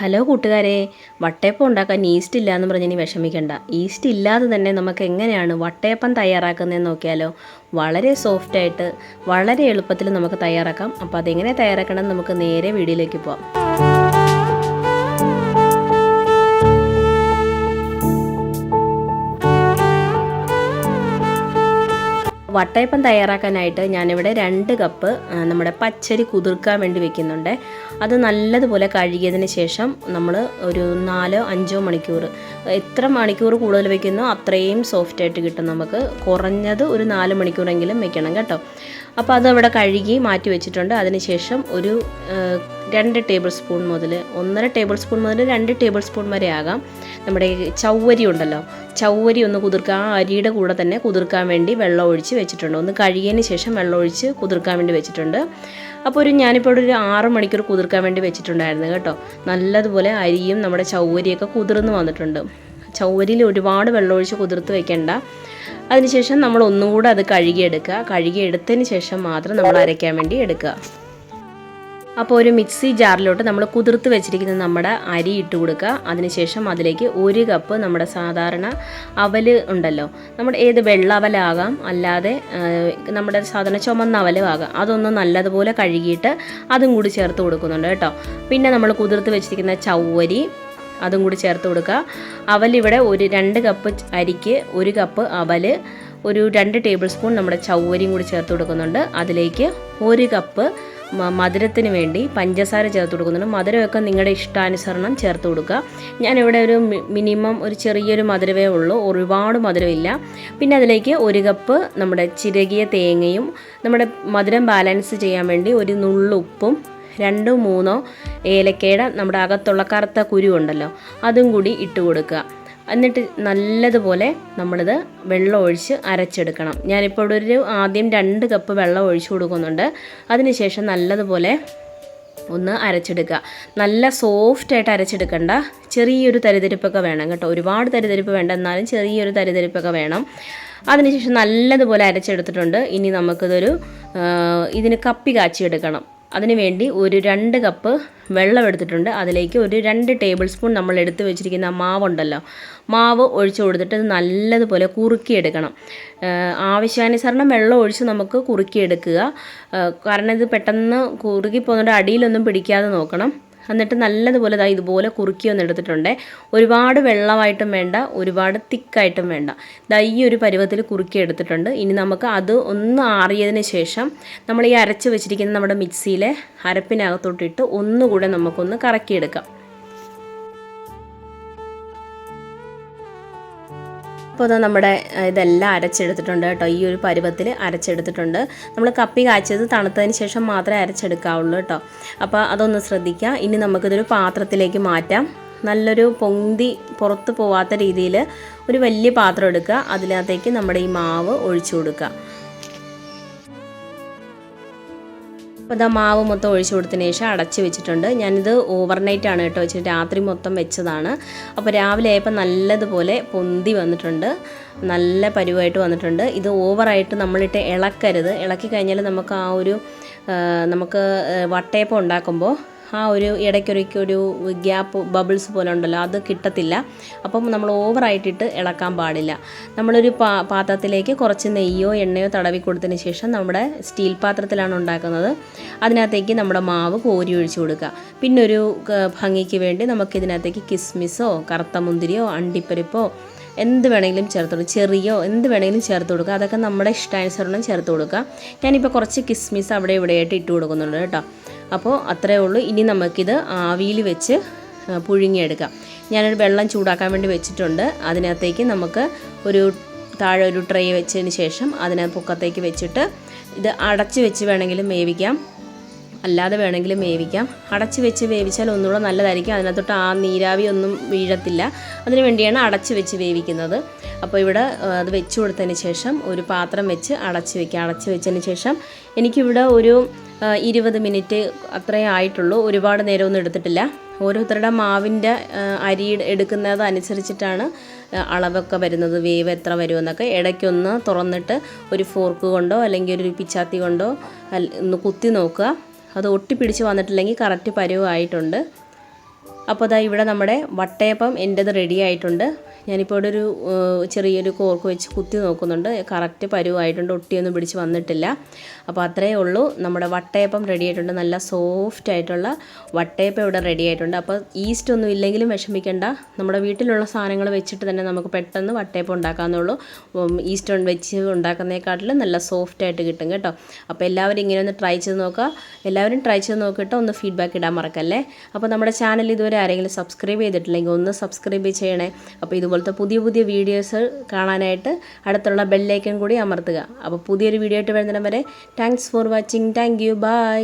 Hello കൂട്ടുകാരെ വട്ടയപ്പം ഉണ്ടാക്കാൻ east ഇല്ല എന്ന് പറഞ്ഞ് ഇനി വിഷമിക്കണ്ട. ഈസ്റ്റ് ഇല്ലാതെ തന്നെ നമുക്ക് എങ്ങനെയാണ് വട്ടയപ്പം തയ്യാറാക്കുന്നതെന്ന് നോക്കിയാലോ? വളരെ സോഫ്റ്റായിട്ട് വളരെ എളുപ്പത്തിൽ നമുക്ക് തയ്യാറാക്കാം. അപ്പോൾ അതെങ്ങനെ തയ്യാറാക്കണം നമുക്ക് നേരെ വീഡിയോയിലേക്ക് പോവാം. വട്ടയപ്പം തയ്യാറാക്കാനായിട്ട് ഞാനിവിടെ രണ്ട് കപ്പ് നമ്മുടെ പച്ചരി കുതിർക്കാൻ വേണ്ടി വെക്കുന്നുണ്ട്. അത് നല്ലതുപോലെ കഴുകിയതിന് ശേഷം നമ്മൾ ഒരു നാലോ അഞ്ചോ മണിക്കൂർ എത്ര മണിക്കൂർ കൂടുതൽ വെക്കുന്നോ അത്രയും സോഫ്റ്റ് ആയിട്ട് കിട്ടും നമുക്ക്. കുറഞ്ഞത് ഒരു നാല് മണിക്കൂറെങ്കിലും വെക്കണം കേട്ടോ. അപ്പോൾ അത് അവിടെ കഴുകി മാറ്റി വെച്ചിട്ടുണ്ട്. അതിന് ശേഷം ഒരു രണ്ട് ടേബിൾ സ്പൂൺ മുതൽ ഒന്നര ടേബിൾ സ്പൂൺ മുതൽ രണ്ട് ടേബിൾ സ്പൂൺ വരെ ആകാം. നമ്മുടെ ചൗവരി ഉണ്ടല്ലോ ചവ്വരി ഒന്ന് കുതിർക്കാൻ ആ അരിയുടെ കൂടെ തന്നെ കുതിർക്കാൻ വേണ്ടി വെള്ളം ഒഴിച്ച് വെച്ചിട്ടുണ്ട്. ഒന്ന് കഴുകിയതിന് ശേഷം വെള്ളം ഒഴിച്ച് കുതിർക്കാൻ വേണ്ടി വെച്ചിട്ടുണ്ട്. അപ്പോൾ ഒരു ഞാനിപ്പോൾ ഒരു ആറ് മണിക്കൂർ കുതിർക്കാൻ വേണ്ടി വെച്ചിട്ടുണ്ടായിരുന്നു കേട്ടോ. നല്ലതുപോലെ അരിയും നമ്മുടെ ചവ്വരിയൊക്കെ കുതിർന്ന് വന്നിട്ടുണ്ട്. ചവ്വരിയിൽ ഒരുപാട് വെള്ളം ഒഴിച്ച് കുതിർത്ത് വെക്കേണ്ട. അതിനുശേഷം നമ്മൾ ഒന്നുകൂടെ അത് കഴുകിയെടുക്കുക. കഴുകിയെടുത്തതിന് ശേഷം മാത്രം നമ്മൾ അരയ്ക്കാൻ വേണ്ടി എടുക്കുക. അപ്പോൾ ഒരു മിക്സി ജാറിലോട്ട് നമ്മൾ കുതിർത്ത് വെച്ചിരിക്കുന്ന നമ്മുടെ അരി ഇട്ട് കൊടുക്കുക. അതിനുശേഷം അതിലേക്ക് ഒരു കപ്പ് നമ്മുടെ സാധാരണ അവൽ ഉണ്ടല്ലോ. നമ്മുടെ ഏത് വെള്ള അവലാകാം അല്ലാതെ നമ്മുടെ സാധാരണ ചുമന്ന അവലും ആകാം. അതൊന്ന് നല്ലതുപോലെ കഴുകിയിട്ട് അതും കൂടി ചേർത്ത് കൊടുക്കുന്നുണ്ട് കേട്ടോ. പിന്നെ നമ്മൾ കുതിർത്ത് വെച്ചിരിക്കുന്ന ചവ്വരി അതും കൂടി ചേർത്ത് കൊടുക്കുക. അവലിവിടെ ഒരു രണ്ട് കപ്പ് അരിക്ക് ഒരു കപ്പ് അവൽ ഒരു രണ്ട് ടേബിൾ സ്പൂൺ നമ്മുടെ ചവ്വരിയും കൂടി ചേർത്ത് കൊടുക്കുന്നുണ്ട്. അതിലേക്ക് ഒരു കപ്പ് മധുരത്തിന് വേണ്ടി പഞ്ചസാര ചേർത്ത് കൊടുക്കുന്നുണ്ട്. മധുരമൊക്കെ നിങ്ങളുടെ ഇഷ്ടാനുസരണം ചേർത്ത് കൊടുക്കുക. ഞാനിവിടെ ഒരു മിനിമം ഒരു ചെറിയൊരു മധുരമേ ഉള്ളൂ. ഒരുപാട് മധുരമില്ല. പിന്നെ അതിലേക്ക് ഒരു കപ്പ് നമ്മുടെ ചിരകിയ തേങ്ങയും നമ്മുടെ മധുരം ബാലൻസ് ചെയ്യാൻ വേണ്ടി ഒരു നുള്ളുപ്പും രണ്ടോ മൂന്നോ ഏലക്കയുടെ നമ്മുടെ അകത്തുള്ള കറുത്ത കുരു ഉണ്ടല്ലോ അതും കൂടി ഇട്ട് കൊടുക്കുക. എന്നിട്ട് നല്ലതുപോലെ നമ്മളിത് വെള്ളം ഒഴിച്ച് അരച്ചെടുക്കണം. ഞാനിപ്പോൾ ഇവിടെ ഒരു ആദ്യം രണ്ട് കപ്പ് വെള്ളം ഒഴിച്ചു കൊടുക്കുന്നുണ്ട്. അതിനുശേഷം നല്ലതുപോലെ ഒന്ന് അരച്ചെടുക്കുക. നല്ല സോഫ്റ്റായിട്ട് അരച്ചെടുക്കണ്ട. ചെറിയൊരു തരിതരിപ്പൊക്കെ വേണം കേട്ടോ. ഒരുപാട് തരിതരിപ്പ് വേണ്ട. എന്നാലും ചെറിയൊരു തരിതരിപ്പൊക്കെ വേണം. അതിനുശേഷം നല്ലതുപോലെ അരച്ചെടുത്തിട്ടുണ്ട്. ഇനി നമുക്കിതൊരു ഇതിന് കപ്പി കാച്ചിയെടുക്കണം. അതിന് വേണ്ടി ഒരു രണ്ട് കപ്പ് വെള്ളം എടുത്തിട്ടുണ്ട്. അതിലേക്ക് ഒരു രണ്ട് ടേബിൾ സ്പൂൺ നമ്മൾ എടുത്ത് വെച്ചിരിക്കുന്ന മാവുണ്ടല്ലോ. മാവ് ഒഴിച്ചു കൊടുത്തിട്ട് നല്ലതുപോലെ കുറുക്കിയെടുക്കണം. ആവശ്യാനുസരണം വെള്ളം ഒഴിച്ച് നമുക്ക് കുറുക്കിയെടുക്കുക. കാരണം ഇത് പെട്ടെന്ന് കുറുകി പോകുന്നതിന്റെ അടിയിലൊന്നും പിടിക്കാതെ നോക്കണം. എന്നിട്ട് നല്ലതുപോലെ ദാ ഇതുപോലെ കുറുക്കി ഒന്ന് എടുത്തിട്ടുണ്ട്. ഒരുപാട് വെള്ളമായിട്ടും വേണ്ട ഒരുപാട് തിക്കായിട്ടും വേണ്ട. ഇതാ ഈ ഒരു പരുവത്തിൽ കുറുക്കി എടുത്തിട്ടുണ്ട്. ഇനി നമുക്ക് അത് ഒന്ന് ആറിയതിന് ശേഷം നമ്മൾ ഈ അരച്ച് വെച്ചിരിക്കുന്ന നമ്മുടെ മിക്സിയിലെ അരപ്പിനകത്തോട്ടിട്ട് ഒന്നുകൂടെ നമുക്കൊന്ന് കറക്കിയെടുക്കാം. അപ്പോൾ അത് നമ്മുടെ ഇതെല്ലാം അരച്ചെടുത്തിട്ടുണ്ട് കേട്ടോ. ഈ ഒരു പരുവത്തിൽ അരച്ചെടുത്തിട്ടുണ്ട്. നമ്മൾ കപ്പി കാച്ചത് തണുത്തതിന് ശേഷം മാത്രമേ അരച്ചെടുക്കാവുള്ളൂ കേട്ടോ. അപ്പോൾ അതൊന്ന് ശ്രദ്ധിക്കുക ഇനി നമുക്കിതൊരു പാത്രത്തിലേക്ക് മാറ്റാം. നല്ലൊരു പൊന്തി പുറത്ത് പോവാത്ത രീതിയിൽ ഒരു വലിയ പാത്രം എടുക്കുക. അതിനകത്തേക്ക് നമ്മുടെ ഈ മാവ് ഒഴിച്ചു കൊടുക്കുക. അപ്പോൾ ഇതാ മാവ് മൊത്തം ഒഴിച്ചു കൊടുത്തതിന് ശേഷം അടച്ച് വെച്ചിട്ടുണ്ട്. ഞാനിത് ഓവർനൈറ്റ് ആണ് കേട്ടോ വെച്ചിട്ട് രാത്രി മൊത്തം വെച്ചതാണ്. അപ്പോൾ രാവിലെ ആയപ്പോൾ നല്ലതുപോലെ പൊന്തി വന്നിട്ടുണ്ട്. നല്ല പരുവായിട്ട് വന്നിട്ടുണ്ട്. ഇത് ഓവറായിട്ട് നമ്മളിട്ട് ഇളക്കരുത്. ഇളക്കി കഴിഞ്ഞാൽ നമുക്ക് ആ ഒരു നമുക്ക് വട്ടയപ്പം ഉണ്ടാക്കുമ്പോൾ ആ ഒരു ഇടയ്ക്കൊരിക്കൊരു ഗ്യാപ്പ് ബബിൾസ് പോലെ ഉണ്ടല്ലോ അത് കിട്ടത്തില്ല. അപ്പം നമ്മൾ ഓവറായിട്ടിട്ട് ഇളക്കാൻ പാടില്ല. നമ്മളൊരു പാ പാത്രത്തിലേക്ക് കുറച്ച് നെയ്യോ എണ്ണയോ തടവി കൊടുത്തതിന് ശേഷം നമ്മുടെ സ്റ്റീൽ പാത്രത്തിലാണ് ഉണ്ടാക്കുന്നത്. അതിനകത്തേക്ക് നമ്മുടെ മാവ് കോരി ഒഴിച്ചു കൊടുക്കുക. പിന്നെ ഒരു ഭംഗിക്ക് വേണ്ടി നമുക്കിതിനകത്തേക്ക് കിസ്മിസോ കറുത്ത മുന്തിരിയോ അണ്ടിപ്പരിപ്പോ എന്ത് വേണമെങ്കിലും ചേർത്ത് കൊടുക്കുക. ചെറിയോ എന്ത് വേണമെങ്കിലും ചേർത്ത് കൊടുക്കുക. അതൊക്കെ നമ്മുടെ ഇഷ്ടാനുസരണം ചേർത്ത് കൊടുക്കുക. ഞാനിപ്പോൾ കുറച്ച് കിസ്മിസ് അവിടെ ഇവിടെയായിട്ട് ഇട്ട് കൊടുക്കുന്നുണ്ട് കേട്ടോ. അപ്പോൾ അത്രയേ ഉള്ളൂ. ഇനി നമുക്കിത് ആവിയിൽ വെച്ച് പുഴുങ്ങിയെടുക്കാം. ഞാനൊരു വെള്ളം ചൂടാക്കാൻ വേണ്ടി വെച്ചിട്ടുണ്ട്. അതിനകത്തേക്ക് നമുക്ക് ഒരു താഴെ ഒരു ട്രേ വെച്ചതിന് ശേഷം അതിനെ പൊക്കത്തേക്ക് വെച്ചിട്ട് ഇത് അടച്ച് വെച്ച് വേണമെങ്കിലും വേവിക്കാം. അല്ലാതെ വേണമെങ്കിലും വേവിക്കാം. അടച്ച് വെച്ച് വേവിച്ചാൽ ഒന്നുകൂടെ നല്ലതായിരിക്കും. അതിനകത്തോട്ട് ആ നീരാവി ഒന്നും വീഴത്തില്ല. അതിനു വേണ്ടിയാണ് അടച്ച് വെച്ച് വേവിക്കുന്നത്. അപ്പോൾ ഇവിടെ അത് വെച്ച് കൊടുത്തതിന് ശേഷം ഒരു പാത്രം വെച്ച് അടച്ച് വെക്കുക. അടച്ച് വെച്ചതിന് ശേഷം എനിക്കിവിടെ ഒരു ഇരുപത് മിനിറ്റ് അത്രേ ആയിട്ടുള്ളൂ. ഒരുപാട് നേരമൊന്നും എടുത്തിട്ടില്ല. ഓരോരുത്തരുടെ മാവിന്റെ അരി എടുക്കുന്നത് അനുസരിച്ചിട്ടാണ് അളവൊക്കെ വരുന്നത്. വേവ് എത്ര വരുമെന്നൊക്കെ. ഇടയ്ക്കൊന്ന് തുറന്നിട്ട് ഒരു ഫോർക്ക് കൊണ്ടോ അല്ലെങ്കിൽ ഒരു പിച്ചാത്തി കൊണ്ടോ ഒന്ന് കുത്തി നോക്കുക. അത് ഒട്ടിപ്പിടിച്ച് വന്നിട്ടില്ലെങ്കിൽ കറക്റ്റ് പരുവായിട്ടുണ്ട്. അപ്പോൾ അതാ ഇവിടെ നമ്മുടെ വട്ടയപ്പം എന്റെത് റെഡി ആയിട്ടുണ്ട്. ഞാനിപ്പോൾ ഇവിടെ ഒരു ചെറിയൊരു കോർക്ക് വെച്ച് കുത്തി നോക്കുന്നുണ്ട്. കറക്റ്റ് പരുവായിട്ടുണ്ട്. ഒട്ടിയൊന്നും പിടിച്ച് വന്നിട്ടില്ല. അപ്പോൾ അത്രയേ ഉള്ളൂ. നമ്മുടെ വട്ടയപ്പം റെഡി ആയിട്ടുണ്ട്. നല്ല സോഫ്റ്റ് ആയിട്ടുള്ള വട്ടയപ്പം ഇവിടെ റെഡി ആയിട്ടുണ്ട്. അപ്പോൾ ഈസ്റ്റ് ഒന്നും ഇല്ലെങ്കിലും വിഷമിക്കേണ്ട. നമ്മുടെ വീട്ടിലുള്ള സാധനങ്ങൾ വെച്ചിട്ട് തന്നെ നമുക്ക് പെട്ടെന്ന് വട്ടയപ്പം ഉണ്ടാക്കാമെന്നുള്ളൂ ഈസ്റ്റ് വെച്ച് ഉണ്ടാക്കുന്നതിനെക്കാട്ടിലും നല്ല സോഫ്റ്റ് ആയിട്ട് കിട്ടും കേട്ടോ. അപ്പോൾ എല്ലാവരും ഇങ്ങനെ ഒന്ന് ട്രൈ ചെയ്ത് നോക്കുക. എല്ലാവരും ട്രൈ ചെയ്ത് നോക്കിയിട്ട് ഒന്ന് ഫീഡ്ബാക്ക് ഇടാൻ മറക്കല്ലേ? അപ്പോൾ നമ്മുടെ ചാനൽ ഇതുവരെ ആരെങ്കിലും സബ്സ്ക്രൈബ് ചെയ്തിട്ടില്ലെങ്കിൽ ഒന്ന് സബ്സ്ക്രൈബ് ചെയ്യണേ. അപ്പോൾ ഇതുപോലത്തെ പുതിയ പുതിയ വീഡിയോസ് കാണാനായിട്ട് അടുത്തുള്ള ബെല്ലേക്കൻ കൂടി അമർത്തുക. അപ്പോൾ പുതിയൊരു വീഡിയോ ആയിട്ട് വരുന്നിടം വരെ thanks for watching thank you bye